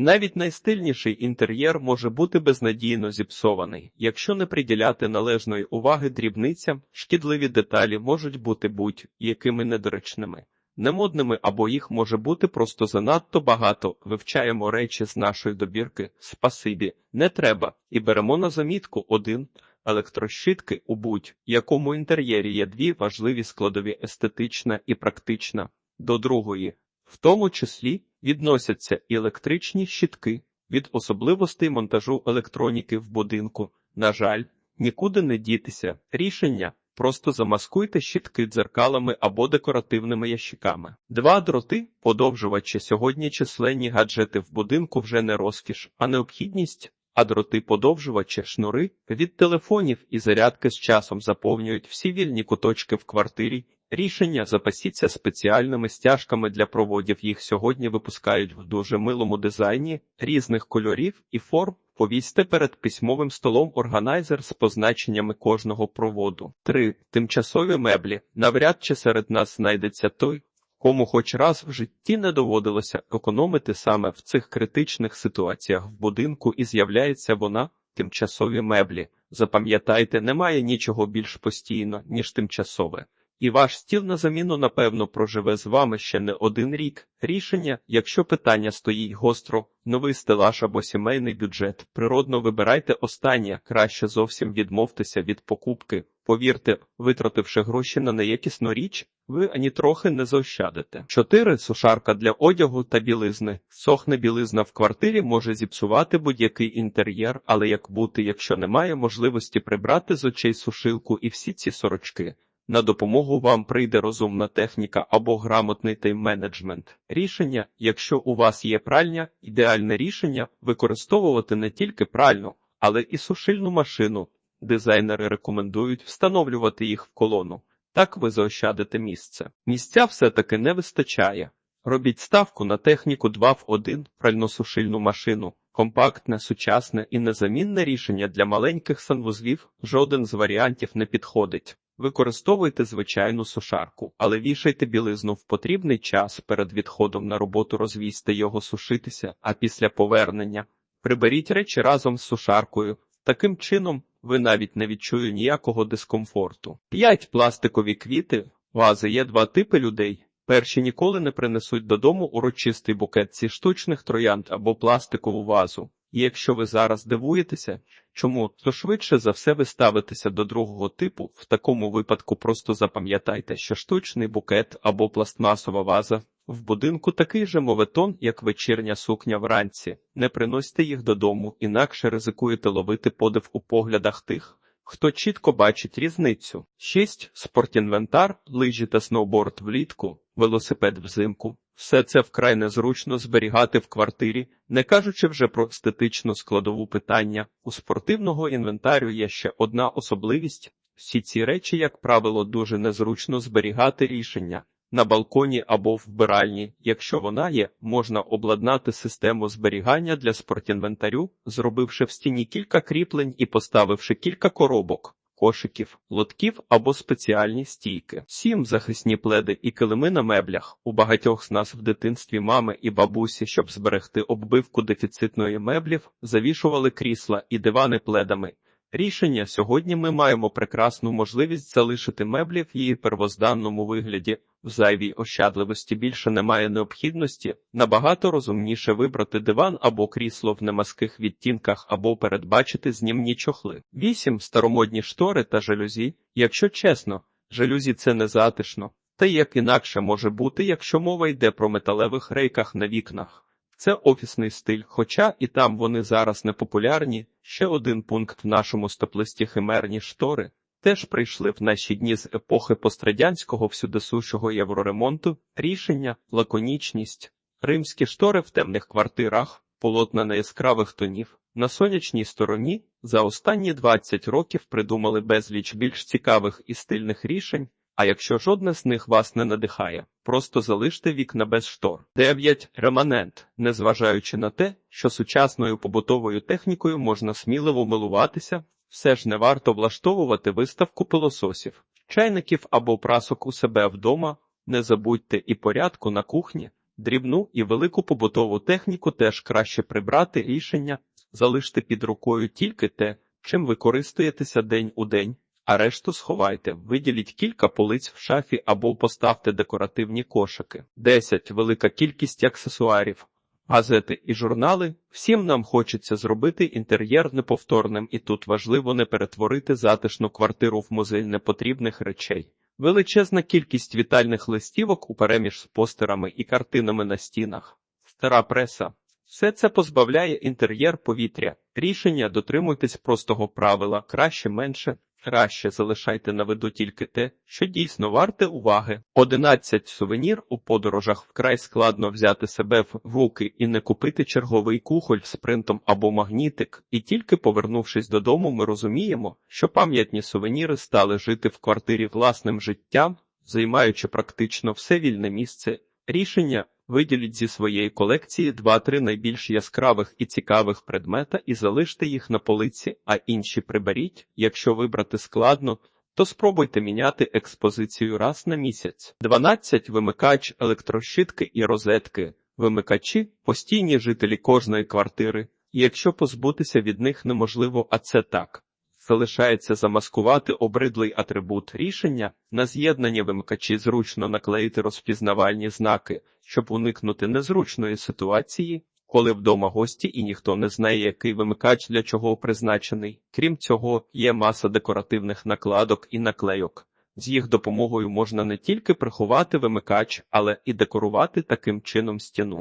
Навіть найстильніший інтер'єр може бути безнадійно зіпсований, якщо не приділяти належної уваги дрібницям, шкідливі деталі можуть бути будь-якими недоречними, немодними або їх може бути просто занадто багато. Вивчаємо речі з нашої добірки, спасибі, не треба, і беремо на замітку один. Електрощитки у будь-якому інтер'єрі є дві важливі складові естетична і практична. До другої, в тому числі, відносяться і електричні щитки від особливостей монтажу електроніки в будинку. На жаль, нікуди не дітися. Рішення просто замаскуйте щитки дзеркалами або декоративними ящиками. Два дроти, подовжувачі сьогодні численні гаджети в будинку вже не розкіш, а необхідність. А дроти подовжувачі шнури від телефонів і зарядки з часом заповнюють всі вільні куточки в квартирі. Рішення запасіться спеціальними стяжками для проводів. Їх сьогодні випускають в дуже милому дизайні різних кольорів і форм. Повісьте перед письмовим столом органайзер з позначеннями кожного проводу. 3. Тимчасові меблі. Навряд чи серед нас знайдеться той, кому хоч раз в житті не доводилося економити саме в цих критичних ситуаціях в будинку, і з'являється вона тимчасові меблі. Запам'ятайте, немає нічого більш постійно, ніж тимчасове. І ваш стіл на заміну, напевно, проживе з вами ще не один рік. Рішення, якщо питання стоїть гостро, новий стелаж або сімейний бюджет, природно вибирайте останнє, краще зовсім відмовтеся від покупки. Повірте, витративши гроші на неякісну річ, ви ані трохи не заощадите. 4. Сушарка для одягу та білизни. Сохне білизна в квартирі може зіпсувати будь-який інтер'єр, але як бути, якщо немає можливості прибрати з очей сушилку і всі ці сорочки. На допомогу вам прийде розумна техніка або грамотний тайм-менеджмент. Рішення, якщо у вас є пральня, ідеальне рішення використовувати не тільки пральну, але і сушильну машину. Дизайнери рекомендують встановлювати їх в колону. Так ви заощадите місце. Місця все-таки не вистачає. Робіть ставку на техніку 2 в 1 пральносушильну машину. Компактне, сучасне і незамінне рішення для маленьких санвузлів жоден з варіантів не підходить. Використовуйте звичайну сушарку, але вішайте білизну в потрібний час перед відходом на роботу розвісьте його сушитися, а після повернення приберіть речі разом з сушаркою. Таким чином ви навіть не відчуєте ніякого дискомфорту. 5. пластикові квіти. Вази є два типи людей. Перші ніколи не принесуть додому урочистий букет зі штучних троянд або пластикову вазу. І якщо ви зараз дивуєтеся, чому, то швидше за все ви ставитеся до другого типу, в такому випадку просто запам'ятайте, що штучний букет або пластмасова ваза в будинку такий же моветон, як вечірня сукня вранці. Не приносьте їх додому, інакше ризикуєте ловити подив у поглядах тих, хто чітко бачить різницю. 6. спортінвентар, лижі та сноуборд влітку, велосипед взимку. Все це вкрай незручно зберігати в квартирі, не кажучи вже про естетичну складову питання. У спортивного інвентарю є ще одна особливість: всі ці речі, як правило, дуже незручно зберігати рішення. На балконі або вбиральні, якщо вона є, можна обладнати систему зберігання для спортінвентарю, зробивши в стіні кілька кріплень і поставивши кілька коробок кошиків, лотків або спеціальні стійки. Сім захисні пледи і килими на меблях. У багатьох з нас в дитинстві мами і бабусі, щоб зберегти оббивку дефіцитної меблів, завішували крісла і дивани пледами. Рішення сьогодні ми маємо прекрасну можливість залишити меблі в її первозданному вигляді. В зайвій ощадливості більше немає необхідності, набагато розумніше вибрати диван або крісло в немазких відтінках або передбачити знімні чохли. 8. старомодні штори та жалюзі. Якщо чесно, жалюзі це не затишно, та як інакше може бути, якщо мова йде про металевих рейках на вікнах. Це офісний стиль, хоча і там вони зараз не популярні. Ще один пункт в нашому стоплисті химерні штори теж прийшли в наші дні з епохи пострадянського всюдисущого євроремонту, рішення, лаконічність, римські штори в темних квартирах, полотна на яскравих тонів. На сонячній стороні за останні 20 років придумали безліч більш цікавих і стильних рішень. А якщо жодне з них вас не надихає, просто залиште вікна без штор. 9. реманент, незважаючи на те, що сучасною побутовою технікою можна сміливо милуватися, все ж не варто влаштовувати виставку пилососів, чайників або прасок у себе вдома. Не забудьте і порядку на кухні. Дрібну і велику побутову техніку теж краще прибрати рішення, залиште під рукою тільки те, чим ви користуєтеся день у день, а решту сховайте, виділіть кілька полиць в шафі або поставте декоративні кошики. 10. Велика кількість аксесуарів. Газети і журнали. Всім нам хочеться зробити інтер'єр неповторним, і тут важливо не перетворити затишну квартиру в музей непотрібних речей. Величезна кількість вітальних листівок упереміж з постерами і картинами на стінах. Стара преса. Все це позбавляє інтер'єр повітря. Рішення дотримуйтесь простого правила краще менше. Краще залишайте на виду тільки те, що дійсно варте уваги. 11. Сувенір у подорожах вкрай складно взяти себе в руки і не купити черговий кухоль з принтом або магнітик. І тільки повернувшись додому, ми розуміємо, що пам'ятні сувеніри стали жити в квартирі власним життям, займаючи практично все вільне місце. Рішення Виділіть зі своєї колекції 2-3 найбільш яскравих і цікавих предмета і залиште їх на полиці, а інші приберіть. Якщо вибрати складно, то спробуйте міняти експозицію раз на місяць. 12. Вимикач, електрощитки і розетки. Вимикачі постійні жителі кожної квартири, і якщо позбутися від них неможливо, а це так. Залишається замаскувати обридлий атрибут рішення на з'єднання вимикачі зручно наклеїти розпізнавальні знаки, щоб уникнути незручної ситуації, коли вдома гості і ніхто не знає, який вимикач для чого призначений. Крім цього, є маса декоративних накладок і наклейок. З їх допомогою можна не тільки приховати вимикач, але і декорувати таким чином стіну.